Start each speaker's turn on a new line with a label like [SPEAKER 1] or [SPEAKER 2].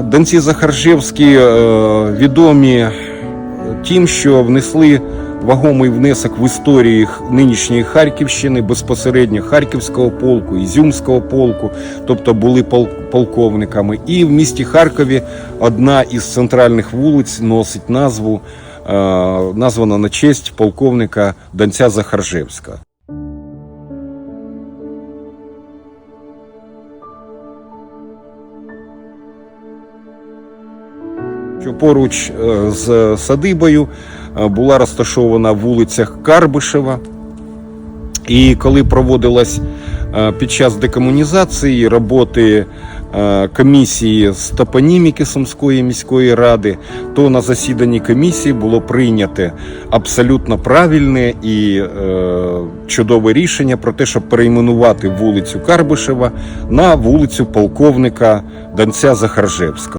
[SPEAKER 1] Донці Захаржевські е, відомі тим, що внесли вагомий внесок в історії нинішньої Харківщини, безпосередньо Харківського полку, Ізюмського полку, тобто були полковниками. І в місті Харкові одна із центральних вулиць носить назву, е, названа на честь полковника Донця Захаржевського. Поруч е, з садибою е, була розташована вулиця Карбишева. І коли проводилась е, під час декомунізації роботи комісії з топоніміки Сумської міської ради, то на засіданні комісії було прийнято абсолютно правильне і чудове рішення про те, щоб перейменувати вулицю Карбишева на вулицю полковника Донця Захаржевського.